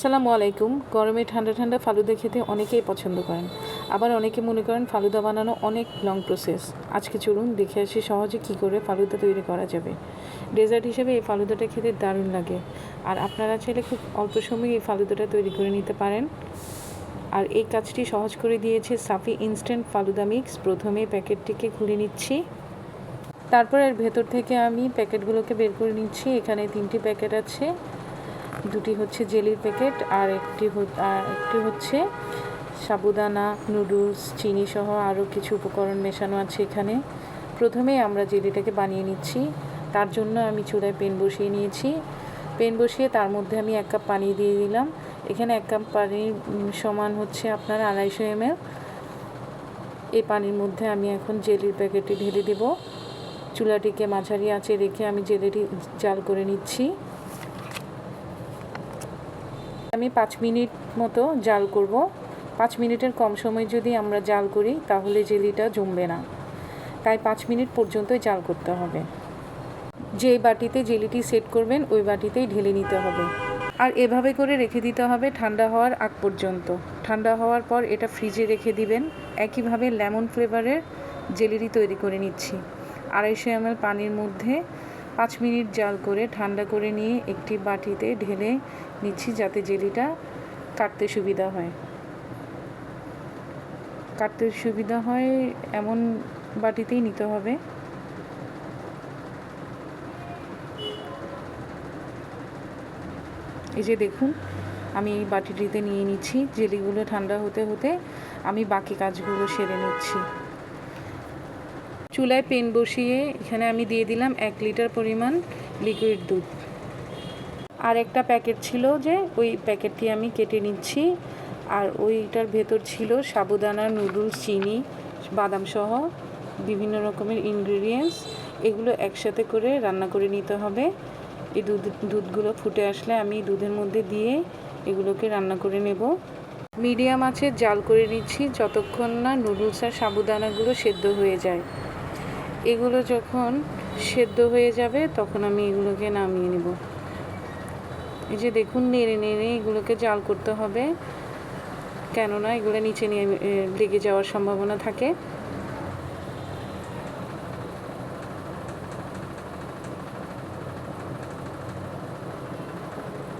আসসালামু আলাইকুম। গরমে ঠান্ডা ঠান্ডা ফালুদা খেতে অনেকেই পছন্দ করেন। আবার অনেকে মনে করেন ফালুদা বানানো অনেক লং প্রসেস আজকে চলুন দেখে আসি সহজে কী করে ফালুদা তৈরি করা যাবে। ডেজার্ট হিসেবে এই ফালুদাটা খেতে দারুণ লাগে। আর আপনারা চাইলে খুব অল্প সময়ে এই ফালুদাটা তৈরি করে নিতে পারেন। আর এই কাজটি সহজ করে দিয়েছে সাফি ইনস্ট্যান্ট ফালুদা মিক্স প্রথমে প্যাকেটটিকে খুলে নিচ্ছি। তারপর এর ভেতর থেকে আমি প্যাকেটগুলোকে বের করে নিচ্ছি। এখানে তিনটি প্যাকেট আছে। দুটি হচ্ছে জেলির প্যাকেট আর একটি আর একটি হচ্ছে সাবুদানা, নুডলস, চিনি সহ আরও কিছু উপকরণ মেশানো আছে এখানে। প্রথমে আমরা জেলিটাকে বানিয়ে নিচ্ছি। তার জন্য আমি চুলায় পেন বসিয়ে নিয়েছি। পেন বসিয়ে তার মধ্যে আমি এক কাপ পানি দিয়ে দিলাম। এখানে এক কাপ পানির সমান হচ্ছে আপনার আড়াইশো এমএল। এই পানির মধ্যে আমি এখন জেলির প্যাকেটটি ঢেলে দেব। চুলাটিকে মাঝারি আঁচে রেখে আমি জেলিটি জাল করে নিচ্ছি। আমি পাঁচ মিনিট মতো জাল করব। পাঁচ মিনিটের কম সময় যদি আমরা জাল করি, তাহলে জেলিটা জমবে না। তাই পাঁচ মিনিট পর্যন্তই জাল করতে হবে। যে বাটিতে জেলিটি সেট করবেন, ওই বাটিতেই ঢেলে নিতে হবে। আর এভাবে করে রেখে দিতে হবে ঠান্ডা হওয়ার আগ পর্যন্ত। ঠান্ডা হওয়ার পর এটা ফ্রিজে রেখে দিবেন। একইভাবে লেমন ফ্লেভারের জেলিটি তৈরি করে নিচ্ছি। আড়াইশো এমএল পানির মধ্যে পাঁচ মিনিট জাল করে ঠান্ডা করে নিয়ে একটি বাটিতে ঢেলে নিচ্ছি যাতে জেলিটা কাটতে সুবিধা হয়। কাটতে সুবিধা হয় এমন বাটিতেই নিতে হবে। এই যে দেখুন, আমি এই বাটিটিতে নিয়ে নিচ্ছি, জেলিগুলো ঠান্ডা হতে হতে আমি বাকি কাজগুলো সেরে নিচ্ছি। চুলায় পেন বসিয়ে এখানে আমি দিয়ে দিলাম এক লিটার পরিমাণ লিকুইড দুধ। আর একটা প্যাকেট ছিল যে ওই প্যাকেটটি আমি কেটে নিচ্ছি। আর ওইটার ভেতর ছিল সাবুদানা, নুডলস, চিনি, বাদাম সহ বিভিন্ন রকমের ইনগ্রিডিয়েন্টস এগুলো একসাথে করে রান্না করে নিতে হবে। এই দুধ, দুধগুলো ফুটে আসলে আমি দুধের মধ্যে দিয়ে এগুলোকে রান্না করে নেব। মিডিয়াম আছে জাল করে নিচ্ছি যতক্ষণ না নুডলস আর সাবুদানাগুলো সেদ্ধ হয়ে যায়। এগুলো যখন সেদ্ধ হয়ে যাবে, তখন আমি এগুলোকে নামিয়ে নেব। এই যে দেখুন, নেড়ে নেড়ে এগুলোকে জাল করতে হবে। কেননা এগুলো নিচে নিয়ে লেগে যাওয়ার সম্ভাবনা থাকে।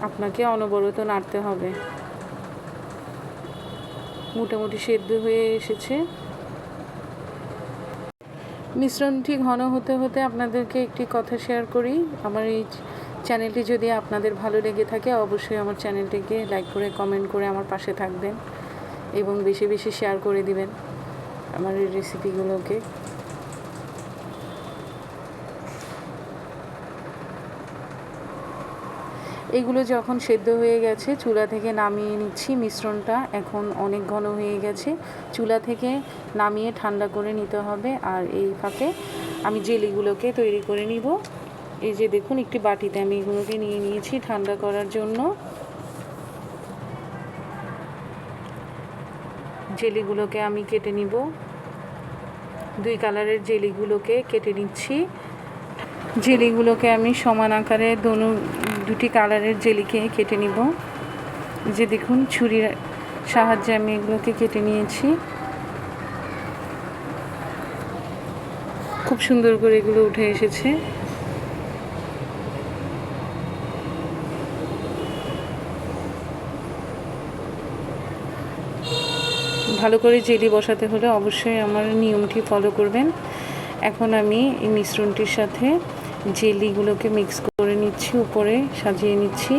আপনাকে অনবরত নাড়তে হবে। মোটামুটি সেদ্ধ হয়ে এসেছে। মিশ্রণটি ঘন হতে হতে আপনাদেরকে একটি কথা শেয়ার করি। আমার এই চ্যানেলটি যদি আপনাদের ভালো লেগে থাকে, অবশ্যই আমার চ্যানেলটিকে লাইক করে কমেন্ট করে আমার পাশে থাকবেন এবং বেশি বেশি শেয়ার করে দিবেন আমার এই রেসিপিগুলোকে এগুলো যখন সেদ্ধ হয়ে গেছে, চুলা থেকে নামিয়ে নিচ্ছি মিশ্রণটা। এখন অনেক ঘন হয়ে গেছে। চুলা থেকে নামিয়ে ঠান্ডা করে নিতে হবে আর এই ফাঁকে আমি জেলিগুলোকে তৈরি করে নিব। এই যে দেখুন, একটি বাটিতে আমি এগুলোকে নিয়ে নিয়েছি ঠান্ডা করার জন্য। জেলিগুলোকে আমি কেটে নিব। দুই কালারের জেলিগুলোকে কেটে নিচ্ছি। জেলিগুলোকে আমি সমান আকারে দোনো, দুটি কালারের জেলিকে কেটে নিব। যে দেখুন, ছুরির সাহায্যে আমি এগুলোকে কেটে নিয়েছি। খুব সুন্দর করে এগুলো উঠে এসেছে। ভালো করে জেলি বসাতে হলে অবশ্যই আমার নিয়মটি ফলো করবেন। এখন আমি এই মিশ্রণটির সাথে জেলিগুলোকে মিক্স করে নিচ্ছি, উপরে সাজিয়ে নিচ্ছি।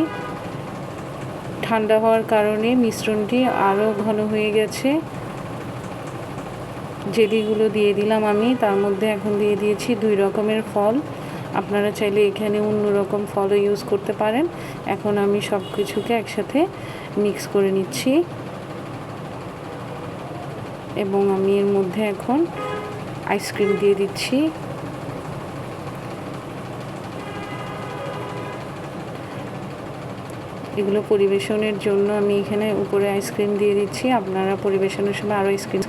ঠান্ডা হওয়ার কারণে মিশ্রণটি আরও ঘন হয়ে গেছে। জেলিগুলো দিয়ে দিলাম আমি, তার মধ্যে এখন দিয়ে দিয়েছি দুই রকমের ফল। আপনারা চাইলে এখানে অন্য রকম ফলও ইউজ করতে পারেন। এখন আমি সব কিছুকে একসাথে মিক্স করে নিচ্ছি। এবং আমি এর মধ্যে এখন আইসক্রিম দিয়ে দিচ্ছি। এগুলো পরিবেশনের জন্য আমি এখানে উপরে আইসক্রিম দিয়ে দিচ্ছি। আপনারা পরিবেশনের সময় আরও আইসক্রিম